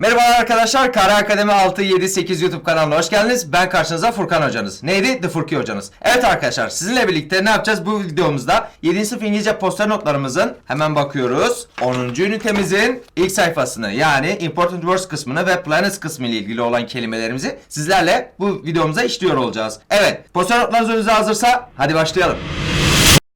Merhabalar arkadaşlar. Kara Akademi 6, 7, 8 YouTube kanalına hoş geldiniz. Ben karşınızda Furkan hocanız. Neydi? The Furki hocanız. Evet arkadaşlar sizinle birlikte ne yapacağız? Bu videomuzda 7. sınıf İngilizce poster notlarımızın hemen bakıyoruz. 10. ünitemizin ilk sayfasını yani Important Words kısmını ve Planets kısmı ile ilgili olan kelimelerimizi sizlerle bu videomuza işliyor olacağız. Evet poster notlarınız önünüze hazırsa hadi başlayalım.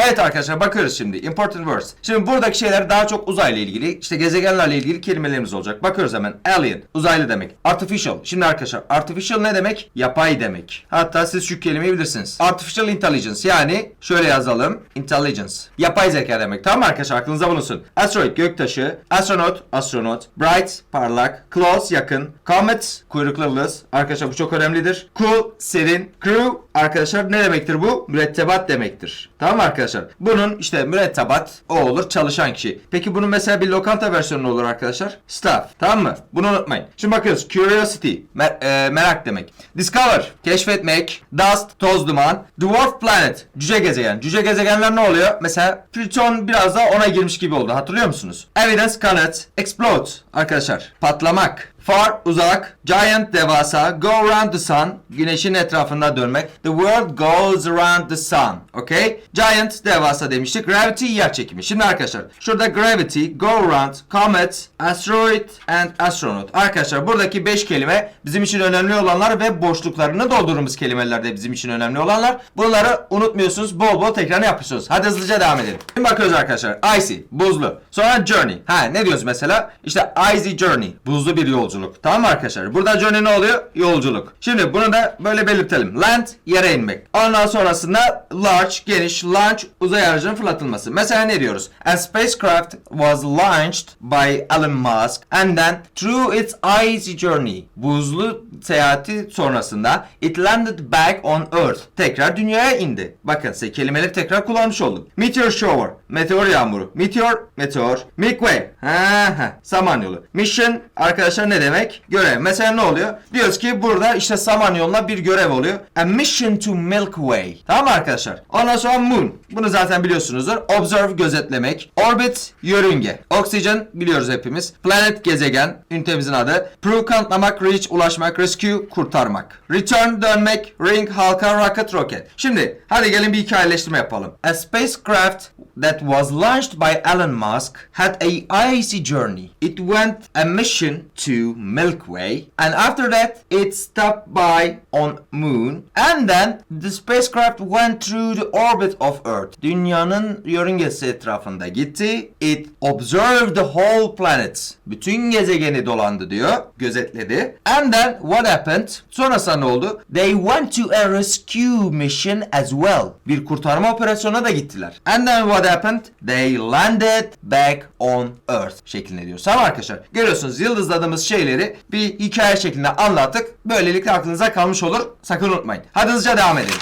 Evet arkadaşlar bakıyoruz şimdi. Important words. Şimdi buradaki şeyler daha çok uzayla ilgili, işte gezegenlerle ilgili kelimelerimiz olacak. Bakıyoruz hemen. Alien, uzaylı demek. Artificial. Şimdi arkadaşlar artificial ne demek? Yapay demek. Hatta siz şu kelimeyi bilirsiniz. Artificial intelligence yani şöyle yazalım. Intelligence. Yapay zeka demek. Tamam arkadaşlar? Aklınıza bulunsun. Asteroid, göktaşı. Astronaut, astronot. Bright, parlak. Close, yakın. Comet, kuyruklu yıldız. Arkadaşlar bu çok önemlidir. Cool, serin. Crew, arkadaşlar ne demektir bu? Mürettebat demektir. Tamam mı arkadaşlar? Bunun işte mürettebat o olur çalışan kişi. Peki bunun mesela bir lokanta versiyonu olur arkadaşlar. Staff. Tamam mı? Bunu unutmayın. Şimdi bakıyoruz. Curiosity. mer- e, merak demek. Discover. Keşfetmek. Dust. Toz duman. Dwarf planet. Cüce gezegen. Cüce gezegenler ne oluyor? Mesela Plüton biraz da ona girmiş gibi oldu. Hatırlıyor musunuz? Evidence kanıt. Explode. Arkadaşlar. Patlamak. Far uzak, giant devasa, go around the sun, güneşin etrafında dönmek. The world goes around the sun. Okay? Giant devasa demiştik. Gravity yer çekimi. Şimdi arkadaşlar şurada gravity, go around, comet, asteroid and astronaut. Arkadaşlar buradaki 5 kelime bizim için önemli olanlar ve boşluklarını doldurduğumuz kelimeler de bizim için önemli olanlar. Bunları unutmuyorsunuz. Bol bol tekrar yapıyorsunuz. Hadi hızlıca devam edelim. Şimdi bakıyoruz arkadaşlar. Icy, buzlu. Sonra journey. Ha ne diyoruz mesela? İşte icy journey. Buzlu bir yolculuk. Tamam arkadaşlar? Burada journey ne oluyor? Yolculuk. Şimdi bunu da böyle belirtelim. Land yere inmek. Ondan sonrasında large, geniş, launch uzay aracının fırlatılması. Mesela ne diyoruz? A spacecraft was launched by Elon Musk and then through its icy journey. Buzlu seyahati sonrasında it landed back on Earth. Tekrar dünyaya indi. Bakın size kelimeleri tekrar kullanmış oldum. Meteor shower. Meteor yağmuru. Meteor, meteor. Milky Way. Ha ha. Samanyolu. Mission arkadaşlar ne demek? Görev. Mesela ne oluyor? Diyoruz ki burada işte Samanyolu'na bir görev oluyor. A mission to Milky Way. Tamam mı arkadaşlar? Ondan sonra moon. Bunu zaten biliyorsunuzdur. Observe gözetlemek. Orbit yörünge. Oxygen biliyoruz hepimiz. Planet gezegen. Ünitemizin adı. Prove kanıtlamak. Reach ulaşmak. Rescue kurtarmak. Return dönmek. Ring halka rocket rocket. Şimdi hadi gelin bir hikayeleştirme yapalım. A spacecraft that was launched by Elon Musk had a icy journey. It went a mission to Milky Way and after that it stopped by on moon and then the spacecraft went through the orbit of Earth. Dünyanın yörüngesi etrafında gitti. It observed the whole planet. Bütün gezegeni dolandı diyor. Gözetledi. And then what happened? Sonrasında ne oldu? They went to a rescue mission as well. Bir kurtarma operasyonuna da gittiler. And then what happened? They landed back on Earth şeklinde diyor. Tamam arkadaşlar. Görüyorsunuz yıldızladığımız şeyleri bir hikaye şeklinde anlattık. Böylelikle aklınıza kalmış olur. Sakın unutmayın. Hadi hızlıca devam edelim.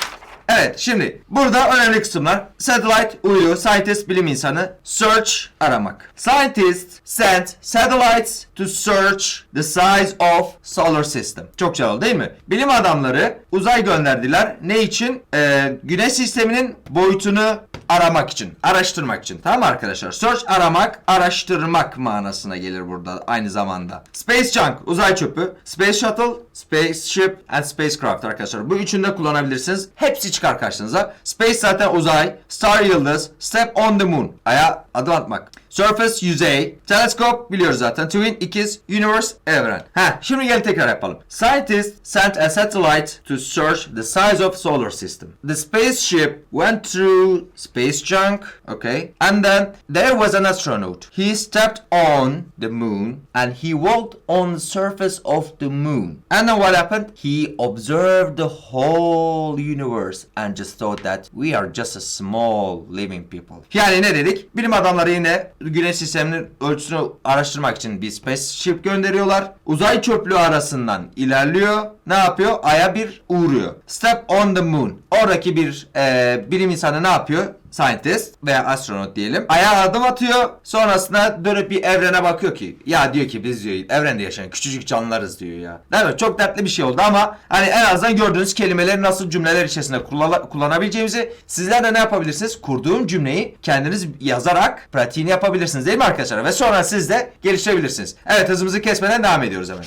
Evet şimdi burada önemli kısımlar. Satellite uydu, scientist bilim insanı, search aramak. Scientists sent satellites to search the size of solar system. Çok oldu değil mi? Bilim adamları uzay gönderdiler. Ne için? Ee, güneş sisteminin boyutunu aramak için, araştırmak için. Tamam arkadaşlar? Search aramak, araştırmak manasına gelir burada aynı zamanda. Space Junk, uzay çöpü. Space Shuttle, Spaceship and Spacecraft arkadaşlar. Bu üçünü de kullanabilirsiniz. Hepsi çıkar karşınıza. Space zaten uzay, Star yıldız, Step on the Moon. Aya adım atmak. Surface yüzey, Telescope biliyoruz zaten. Twin ikiz, Universe evren. Ha, şimdi gel tekrar yapalım. Scientists sent a satellite to search the size of solar system. The spaceship went through space junk, okay? And then there was an astronaut. He stepped on the moon and he walked on the surface of the moon. And then what happened? He observed the whole universe and just thought that we are just a small living people. Yani ne dedik? Bilim adamları yine güneş sisteminin ölçüsünü araştırmak için bir spaceship gönderiyorlar. Uzay çöplüğü arasından ilerliyor. Ne yapıyor? Ay'a bir uğruyor. Step on the moon. Oradaki bir e, bilim insanı ne yapıyor? Scientist veya astronot diyelim. Aya adım atıyor. Sonrasında dönüp bir evrene bakıyor ki ya diyor ki biz diyor evrende yaşayan küçücük canlılarız diyor ya. Değil mi? Çok dertli bir şey oldu ama hani en azından gördüğünüz kelimeleri nasıl cümleler içerisinde kullan- kullanabileceğimizi sizler de ne yapabilirsiniz? Kurduğum cümleyi kendiniz yazarak pratiğini yapabilirsiniz değil mi arkadaşlar? Ve sonra siz de geliştirebilirsiniz. Evet hızımızı kesmeden devam ediyoruz hemen.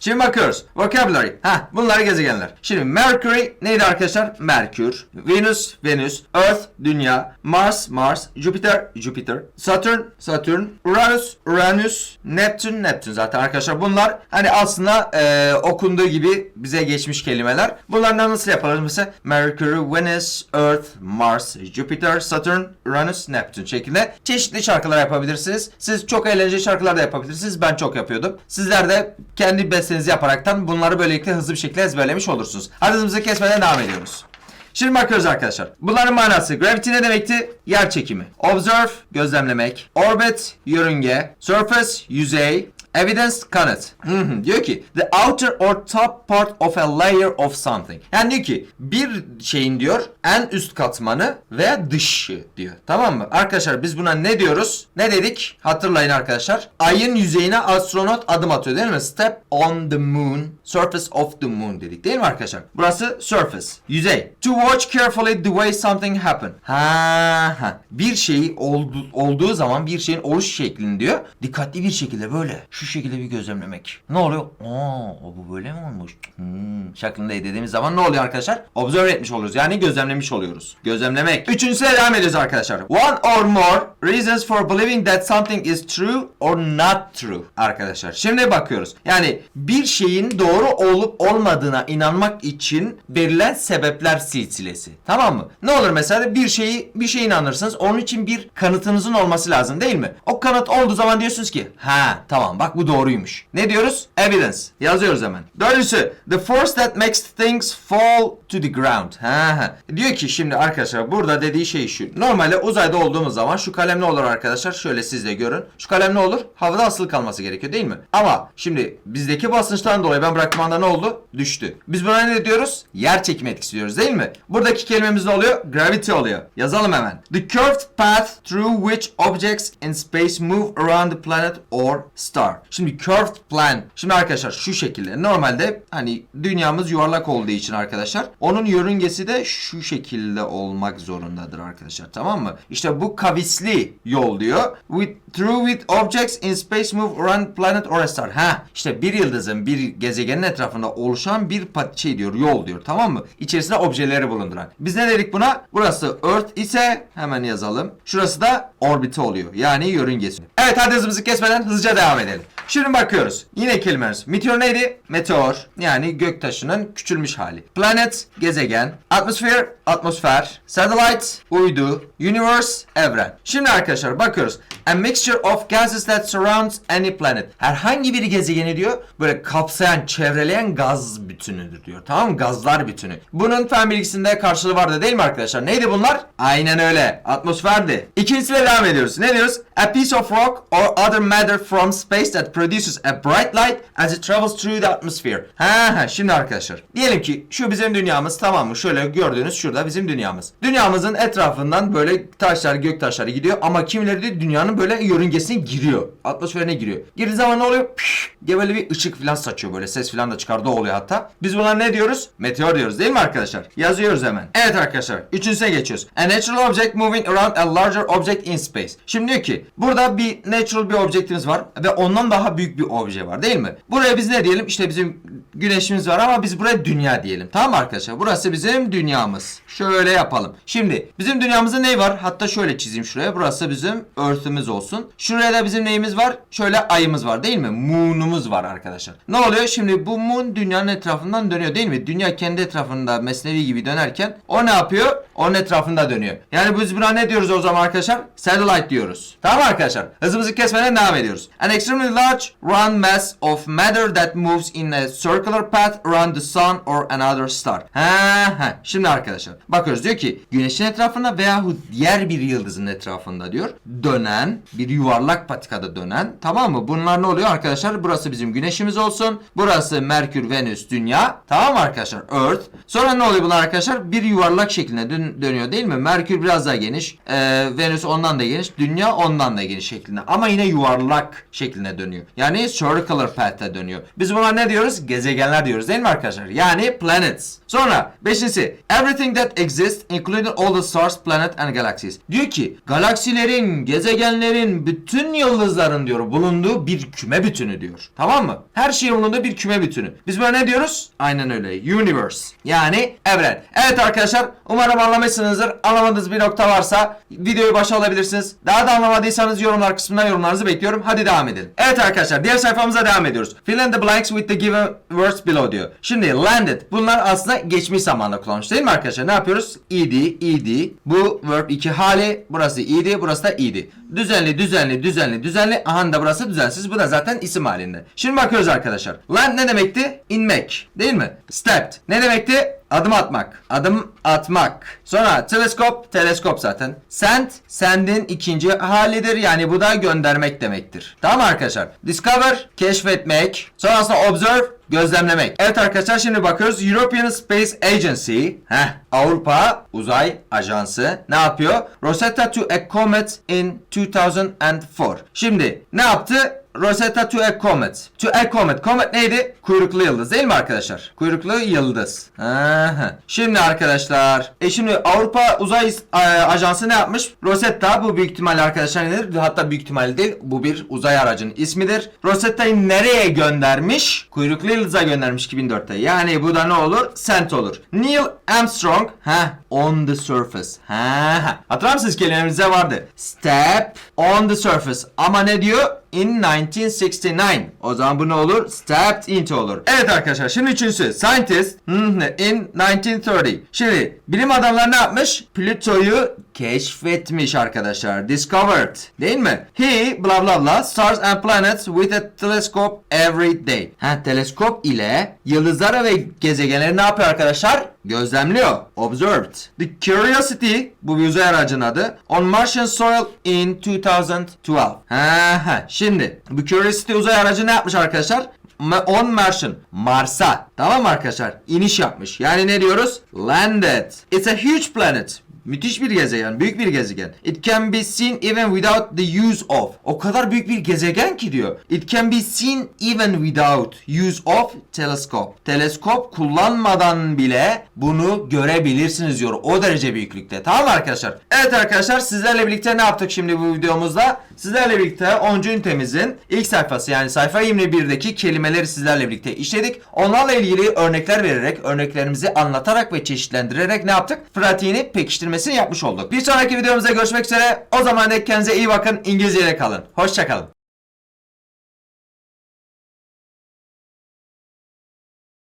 Şimdi bakıyoruz. Vocabulary. Ha, bunlar gezegenler. Şimdi Mercury neydi arkadaşlar? Merkür. Venus, Venüs. Earth, Dünya. Mars, Mars. Jupiter, Jupiter. Saturn, Saturn. Uranus, Uranus. Neptün, Neptün zaten arkadaşlar. Bunlar hani aslında e, okunduğu gibi bize geçmiş kelimeler. Bunlardan nasıl yapalım? Mesela Mercury, Venus, Earth, Mars, Jupiter, Saturn, Uranus, Neptün şeklinde çeşitli şarkılar yapabilirsiniz. Siz çok eğlenceli şarkılar da yapabilirsiniz. Ben çok yapıyordum. Sizler de kendi bestenizi yaparaktan bunları böylelikle hızlı bir şekilde ezberlemiş olursunuz. Hadi hızımızı kesmeden devam ediyoruz. Şimdi bakıyoruz arkadaşlar. Bunların manası gravity ne demekti? Yer çekimi. Observe, gözlemlemek. Orbit, yörünge. Surface, yüzey. Evidence, kanıt. Hı. diyor ki the outer or top part of a layer of something. Yani diyor ki bir şeyin diyor en üst katmanı veya dışı diyor. Tamam mı? Arkadaşlar biz buna ne diyoruz? Ne dedik? Hatırlayın arkadaşlar. Ayın yüzeyine astronot adım atıyor değil mi? Step on the moon, surface of the moon dedik değil mi arkadaşlar? Burası surface, yüzey. To watch carefully the way something happen. Ha ha. Bir şey oldu, olduğu zaman bir şeyin oluş şeklini diyor. Dikkatli bir şekilde böyle şu şekilde bir gözlemlemek. Ne oluyor? Aa, o bu böyle mi olmuş? Hmm, şeklinde dediğimiz zaman ne oluyor arkadaşlar? Observe etmiş oluyoruz. Yani gözlemlemiş oluyoruz. Gözlemlemek. Üçüncüsüne devam ediyoruz arkadaşlar. One or more reasons for believing that something is true or not true. Arkadaşlar şimdi bakıyoruz. Yani bir şeyin doğru olup olmadığına inanmak için verilen sebepler silsilesi. Tamam mı? Ne olur mesela bir şeyi bir şeye inanırsınız. Onun için bir kanıtınızın olması lazım değil mi? O kanıt olduğu zaman diyorsunuz ki ha tamam bak bu doğruymuş. Ne diyoruz? Evidence. Yazıyoruz hemen. Dördüncüsü the force that makes things fall to the ground. Ha ha. Diyor ki şimdi arkadaşlar burada dediği şey şu. Normalde uzayda olduğumuz zaman şu kalem ne olur arkadaşlar? Şöyle siz de görün. Şu kalem ne olur? Havada asılı kalması gerekiyor değil mi? Ama şimdi bizdeki basınçtan dolayı ben bıraktığım anda ne oldu? Düştü. Biz buna ne diyoruz? Yer çekimi etkisi diyoruz değil mi? Buradaki kelimemiz ne oluyor? Gravity oluyor. Yazalım hemen. The curved path through which objects in space move around the planet or star. Şimdi curved plan. Şimdi arkadaşlar şu şekilde. Normalde hani dünyamız yuvarlak olduğu için arkadaşlar onun yörüngesi de şu şekilde olmak zorundadır arkadaşlar. Tamam mı? İşte bu kavisli yol diyor. With through with objects in space move around planet or a star. Ha işte bir yıldızın bir gezegenin etrafında oluşan bir şey diyor yol diyor tamam mı? İçerisinde objeleri bulunduran. Biz ne dedik buna? Burası Earth ise hemen yazalım. Şurası da orbiti oluyor. Yani yörüngesi. Evet hadi hızımızı kesmeden hızlıca devam edelim. Şimdi bakıyoruz. Yine kelimemiz. Meteor neydi? Meteor. Yani göktaşının küçülmüş hali. Planet, gezegen. Atmosphere, atmosfer. Satellite, uydu. Universe, evren. Şimdi arkadaşlar bakıyoruz. A mixture of gases that surrounds any planet. Herhangi bir gezegeni diyor böyle kapsayan, çevreleyen gaz bütünüdür diyor. Tamam mı? Gazlar bütünü. Bunun fen bilgisinde karşılığı vardı değil mi arkadaşlar? Neydi bunlar? Aynen öyle. Atmosferdi. İkincisiyle devam ediyoruz. Ne diyoruz? A piece of rock or other matter from space that produces a bright light as it travels through the atmosphere. Ha ha şimdi arkadaşlar. Diyelim ki şu bizim dünyamız tamam mı? Şöyle gördüğünüz şurada bizim dünyamız. Dünyamızın etrafından böyle taşlar gök taşları gidiyor ama kimileri de dünyanın böyle yörüngesine giriyor. Atmosferine giriyor. Girdiği zaman ne oluyor? Püf diye böyle bir ışık falan saçıyor böyle ses falan da çıkardığı oluyor hatta. Biz buna ne diyoruz? Meteor diyoruz değil mi arkadaşlar? Yazıyoruz hemen. Evet arkadaşlar. Üçüncüsüne geçiyoruz. A natural object moving around a larger object in space. Şimdi diyor ki burada bir natural bir objektimiz var ve ondan daha büyük bir obje var değil mi? Buraya biz ne diyelim? İşte bizim güneşimiz var ama biz buraya dünya diyelim. Tamam arkadaşlar? Burası bizim dünyamız. Şöyle yapalım. Şimdi bizim dünyamızda ne var? Hatta şöyle çizeyim şuraya. Burası bizim Earth'ümüz olsun. Şuraya da bizim neyimiz var? Şöyle ayımız var değil mi? Moon'umuz var arkadaşlar. Ne oluyor? Şimdi bu moon dünyanın etrafından dönüyor değil mi? Dünya kendi etrafında mesnevi gibi dönerken o ne yapıyor? Onun etrafında dönüyor. Yani biz buna ne diyoruz o zaman arkadaşlar? Satellite diyoruz. Tamam arkadaşlar? Hızımızı kesmeden devam ediyoruz. An extremely large round mass of matter that moves in a circular path around the sun or another star. Ha ha. Şimdi arkadaşlar bakıyoruz diyor ki güneşin etrafında veyahut diğer bir yıldızın etrafında diyor dönen bir yuvarlak patikada dönen tamam mı? Bunlar ne oluyor arkadaşlar? Burası bizim güneşimiz olsun. Burası Merkür, Venüs, Dünya. Tamam mı arkadaşlar? Earth. Sonra ne oluyor bunlar arkadaşlar? Bir yuvarlak şeklinde dön dönüyor değil mi? Merkür biraz daha geniş. Ee, Venüs ondan da geniş. Dünya ondan da geniş şeklinde. Ama yine yuvarlak şeklinde dönüyor. Yani circular path'te dönüyor. Biz buna ne diyoruz? Gezegenler diyoruz değil mi arkadaşlar? Yani planets. Sonra beşincisi. Everything that exists including all the stars, planet and galaxies. Diyor ki galaksilerin, gezegenlerin, bütün yıldızların diyor bulunduğu bir küme bütünü diyor. Tamam mı? Her şeyin bulunduğu bir küme bütünü. Biz buna ne diyoruz? Aynen öyle. Universe. Yani evren. Evet arkadaşlar umarım anlamışsınızdır. Anlamadığınız bir nokta varsa videoyu başa alabilirsiniz. Daha da anlamadıysanız yorumlar kısmına yorumlarınızı bekliyorum. Hadi devam edelim. Evet arkadaşlar diğer sayfamıza devam ediyoruz. Fill in the blanks with the given words below diyor. Şimdi landed. Bunlar aslında geçmiş zamanda kullanmış değil mi arkadaşlar? Ne yapıyoruz? ed, ed. Bu verb 2 hali. Burası ed, burası da ed. Düzenli, düzenli, düzenli, düzenli. Aha da burası düzensiz. Bu da zaten isim halinde. Şimdi bakıyoruz arkadaşlar. Land ne demekti? İnmek. Değil mi? Stepped. Ne demekti? Adım atmak. Adım atmak. Sonra teleskop, teleskop zaten. Send, sendin ikinci halidir. Yani bu da göndermek demektir. Tamam arkadaşlar? Discover, keşfetmek. Sonrasında observe, gözlemlemek. Evet arkadaşlar şimdi bakıyoruz. European Space Agency, heh, Avrupa Uzay Ajansı ne yapıyor? Rosetta to a comet in 2004. Şimdi ne yaptı? Rosetta to a comet. To a comet. Comet neydi? Kuyruklu yıldız değil mi arkadaşlar? Kuyruklu yıldız. Aha. Şimdi arkadaşlar. E şimdi Avrupa Uzay Ajansı ne yapmış? Rosetta bu büyük ihtimalle arkadaşlar nedir? Hatta büyük ihtimalle değil. Bu bir uzay aracının ismidir. Rosetta'yı nereye göndermiş? Kuyruklu yıldıza göndermiş 2004'te. Yani bu da ne olur? Sent olur. Neil Armstrong. Ha, on the surface. Ha, ha. Hatırlar mısınız kelimemizde vardı? Step on the surface. Ama ne diyor? İn 1969. O zaman bu ne olur? Stepped into olur. Evet arkadaşlar şimdi üçüncüsü. Scientist in 1930. Şimdi bilim adamları ne yapmış? Plüto'yu keşfetmiş arkadaşlar. Discovered. Değil mi? He bla bla bla stars and planets with a telescope every day. Ha teleskop ile yıldızları ve gezegenleri ne yapıyor arkadaşlar? Gözlemliyor. Observed. The Curiosity bu bir uzay aracının adı. On Martian soil in 2012. Ha. Şimdi bu Curiosity uzay aracı ne yapmış arkadaşlar? On Martian Mars'a tamam arkadaşlar iniş yapmış yani ne diyoruz landed it's a huge planet Müthiş bir gezegen, büyük bir gezegen. It can be seen even without the use of. O kadar büyük bir gezegen ki diyor. It can be seen even without use of telescope. Teleskop kullanmadan bile bunu görebilirsiniz diyor. O derece büyüklükte. Tamam mı arkadaşlar? Evet arkadaşlar sizlerle birlikte ne yaptık şimdi bu videomuzda? Sizlerle birlikte 10. ünitemizin ilk sayfası yani sayfa 21'deki kelimeleri sizlerle birlikte işledik. Onlarla ilgili örnekler vererek, örneklerimizi anlatarak ve çeşitlendirerek ne yaptık? Pratiğini pekiştirmesini yapmış olduk. Bir sonraki videomuzda görüşmek üzere. O zaman dek kendinize iyi bakın. İngilizceyle kalın. Hoşçakalın.